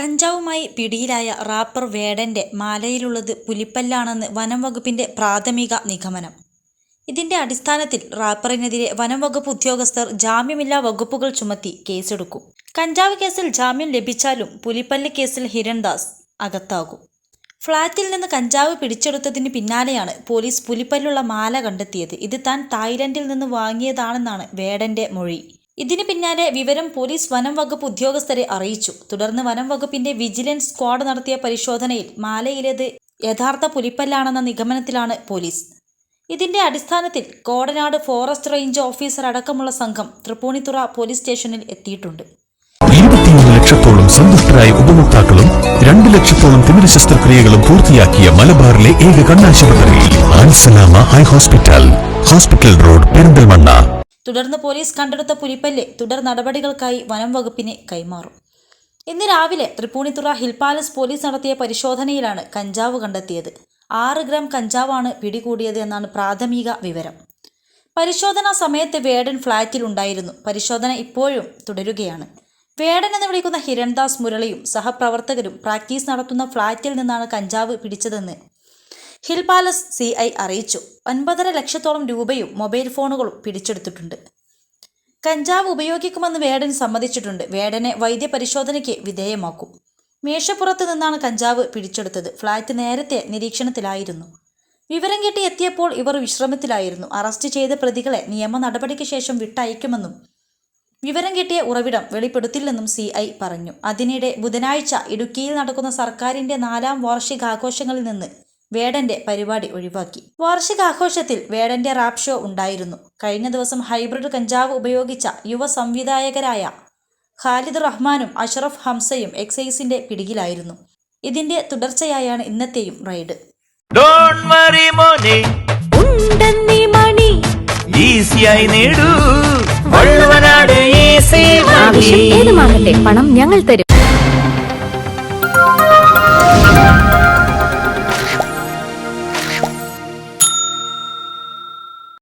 കഞ്ചാവുമായി പിടിയിലായ റാപ്പർ വേടന്റെ മാലയിലുള്ളത് പുലിപ്പല്ലാണെന്ന് വനം വകുപ്പിന്റെ പ്രാഥമിക നിഗമനം. ഇതിന്റെ അടിസ്ഥാനത്തിൽ റാപ്പറിനെതിരെ വനം വകുപ്പ് ഉദ്യോഗസ്ഥർ ജാമ്യമില്ലാ വകുപ്പുകൾ ചുമത്തി കേസെടുക്കും. കഞ്ചാവ് കേസിൽ ജാമ്യം ലഭിച്ചാലും പുലിപ്പല്ല് കേസിൽ ഹിരൺദാസ് അകത്താകും. ഫ്ളാറ്റിൽ നിന്ന് കഞ്ചാവ് പിടിച്ചെടുത്തതിന് പിന്നാലെയാണ് പോലീസ് പുലിപ്പല്ലുള്ള മാല കണ്ടെത്തിയത്. ഇത് താൻ തായ്ലൻഡിൽ നിന്ന് വാങ്ങിയതാണെന്നാണ് വേടന്റെ മൊഴി. ഇതിന് പിന്നാലെ വിവരം പോലീസ് വനം വകുപ്പ് ഉദ്യോഗസ്ഥരെ അറിയിച്ചു. തുടർന്ന് വനം വകുപ്പിന്റെ വിജിലൻസ് സ്ക്വാഡ് നടത്തിയ പരിശോധനയിൽ മാലയിലേത് യഥാർത്ഥ പുലിപ്പല്ലാണെന്ന നിഗമനത്തിലാണ് പോലീസ്. ഇതിന്റെ അടിസ്ഥാനത്തിൽ കോടനാട് ഫോറസ്റ്റ് റേഞ്ച് ഓഫീസർ അടക്കമുള്ള സംഘം തൃപ്പൂണിത്തുറ പോലീസ് സ്റ്റേഷനിൽ എത്തിയിട്ടുണ്ട്. ലക്ഷത്തോളം സന്തുഷ്ടരായ ഉപഭോക്താക്കളും രണ്ട് ലക്ഷത്തോളം തിമിര ശസ്ത്രക്രിയകളും പൂർത്തിയാക്കിയ മലബാറിലെ ഏക കണ്ണാശുപത്രി Al Salama eye hospital. Hospital road Perinthalmanna. തുടർന്ന് പോലീസ് കണ്ടെടുത്ത പുലിപ്പല്ല് തുടർ നടപടികൾക്കായി വനം വകുപ്പിനെ കൈമാറും. ഇന്ന് രാവിലെ തൃപ്പൂണിത്തുറ ഹിൽ പാലസ് പോലീസ് നടത്തിയ പരിശോധനയിലാണ് കഞ്ചാവ് കണ്ടെത്തിയത്. ആറ് ഗ്രാം കഞ്ചാവാണ് പിടികൂടിയത് എന്നാണ് പ്രാഥമിക വിവരം. പരിശോധനാ സമയത്ത് വേടൻ ഫ്ളാറ്റിലുണ്ടായിരുന്നു പരിശോധന ഇപ്പോഴും തുടരുകയാണ്. വേടൻ എന്ന് വിളിക്കുന്ന ഹിരൺദാസ് മുരളിയും സഹപ്രവർത്തകരും പ്രാക്ടീസ് നടത്തുന്ന ഫ്ളാറ്റിൽ നിന്നാണ് കഞ്ചാവ് പിടിച്ചതെന്ന് ഹിൽ പാലസ് സി ഐ അറിയിച്ചു. ഒൻപതര ലക്ഷത്തോളം രൂപയും മൊബൈൽ ഫോണുകളും പിടിച്ചെടുത്തിട്ടുണ്ട്. കഞ്ചാവ് ഉപയോഗിക്കുമെന്ന് വേടൻ സമ്മതിച്ചിട്ടുണ്ട്. വേടനെ വൈദ്യപരിശോധനയ്ക്ക് വിധേയമാക്കും. മേശപ്പുറത്ത് നിന്നാണ് കഞ്ചാവ് പിടിച്ചെടുത്തത്. ഫ്ളാറ്റ് നേരത്തെ നിരീക്ഷണത്തിലായിരുന്നു. വിവരം കിട്ടി എത്തിയപ്പോൾ ഇവർ വിശ്രമത്തിലായിരുന്നു. അറസ്റ്റ് ചെയ്ത പ്രതികളെ നിയമ നടപടിക്ക് ശേഷം വിട്ടയക്കുമെന്നും വിവരം കിട്ടിയ ഉറവിടം വെളിപ്പെടുത്തില്ലെന്നും സി ഐ പറഞ്ഞു. അതിനിടെ ബുധനാഴ്ച ഇടുക്കിയിൽ നടക്കുന്ന സർക്കാരിന്റെ നാലാം വാർഷികാഘോഷങ്ങളിൽ നിന്ന് വേടന്റെ പരിപാടി ഒഴിവാക്കി. വാർഷികാഘോഷത്തിൽ വേടന്റെ റാപ് ഷോ ഉണ്ടായിരുന്നു. കഴിഞ്ഞ ദിവസം ഹൈബ്രിഡ് കഞ്ചാവ് ഉപയോഗിച്ച യുവ സംവിധായകരായ ഖാലിദ് റഹ്മാനും അഷറഫ് ഹംസയും എക്സൈസിന്റെ പിടിയിലായിരുന്നു. ഇതിന്റെ തുടർച്ചയായാണ് ഇന്നത്തെയും റൈഡ്. ഡോണ്ട് വറി മോനെ. ഉണ്ടെന്നീ മണി. ഈസിയായി നേടൂ. വള്ളുവനാട് ഈസി ആവശ്യം ഏതുമാകട്ടെ പണം ഞങ്ങൾ തരും.